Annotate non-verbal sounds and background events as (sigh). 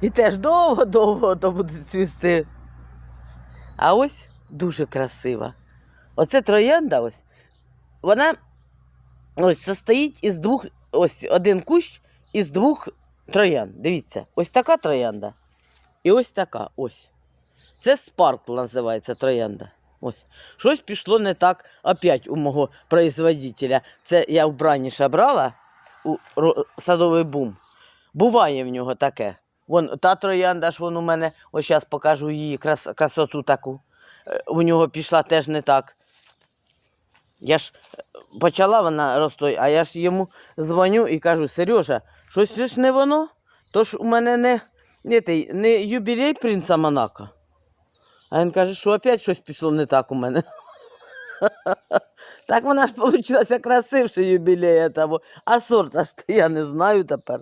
І теж довго-довго то буде цвісти. А ось дуже красива. Оце троянда ось. Вона ось состоїть із двох, ось один кущ із двох троянд. Дивіться, ось така троянда. І ось така ось. Це спаркл називається троянда. Ось. Щось пішло не так опять у мого производителя. Це я в Браніша брала у садовий бум. Буває в нього таке. Вон та троянда ж вон у мене, ось зараз покажу її крас, красоту таку. Е, У нього пішла теж не так. Я ж е, почала вона рости, а я ж йому дзвоню і кажу: Сережа, щось ж не воно. То ж у мене не, не, не юбілей принца Монако. А він каже, що опять щось пішло не так у мене. (laughs) Так вона ж вийшла красивше юбілея того. А сорта ж я не знаю тепер.